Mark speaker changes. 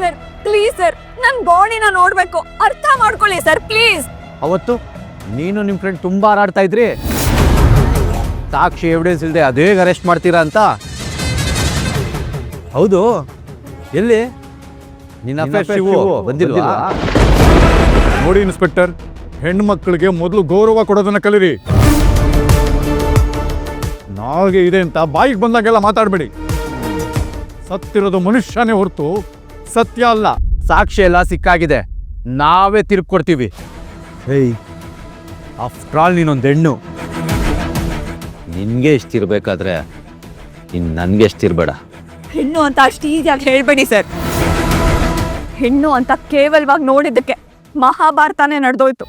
Speaker 1: Sir please sir ನನ್ನ ಬಾಡಿನ ನೋಡ್ಬೇಕು. ಅರ್ಥ ಮಾಡ್ಕೊಳ್ಳಿ ಸರ್ ಪ್ಲೀಸ್
Speaker 2: ಅವತ್ತು ನೀನು ನಿಮ್ಮ ಫ್ರೆಂಡ್ ತುಂಬ ಹಾರಾಡ್ತಾ ಇದ್ರಿ. ಸಾಕ್ಷಿ ಎವಿಡೆನ್ಸ್ ಇಲ್ಲದೆ ಅದೇ ಅರೆಸ್ಟ್ ಮಾಡ್ತೀರಾ ಅಂತ. ಹೌದು. ಎಲ್ಲಿ? ನಿನ್ನ affair ಶಿವು ಬಂದಿಲ್ವಾ?
Speaker 3: ನೋಡಿ ಇನ್ಸ್ಪೆಕ್ಟರ್ ಹೆಣ್ಣು ಮಕ್ಕಳಿಗೆ ಮೊದಲು ಗೌರವ ಕೊಡೋದನ್ನ ಕಲಿರಿ. ನಾಳೆ ಇದೆ ಅಂತ ಬಾಯಿಗೆ ಬಂದಾಗೆಲ್ಲ ಮಾತಾಡಬೇಡಿ. ಸತ್ತಿರೋದು ಮನುಷ್ಯನೇ ಹೊರತು ಸತ್ಯ ಅಲ್ಲ.
Speaker 2: ಸಾಕ್ಷಿ ಎಲ್ಲ ಸಿಕ್ಕಾಗಿದೆ. ನಾವೇ ತಿರ್ಕೊಡ್ತೀವಿ ಏಯ್ ಆಫ್ಟರ್ ಆಲ್ ನೀನೊಂದು ಹೆಣ್ಣು. ನಿನಗೆ ಇಷ್ಟಿರ್ಬೇಕಾದ್ರೆ ಇನ್ ನನಗೆ ಇಷ್ಟಿರಬೇಡ
Speaker 1: ಹೆಣ್ಣು ಅಂತ ಅಷ್ಟು ಈಸಿಯಾಗಿ ಹೇಳಬೇಡಿ ಸರ್. ಹೆಣ್ಣು ಅಂತ ಕೇವಲವಾಗಿ ನೋಡಿದ್ದಕ್ಕೆ ಮಹಾಭಾರತನೇ ನಡೆದೋಯ್ತು.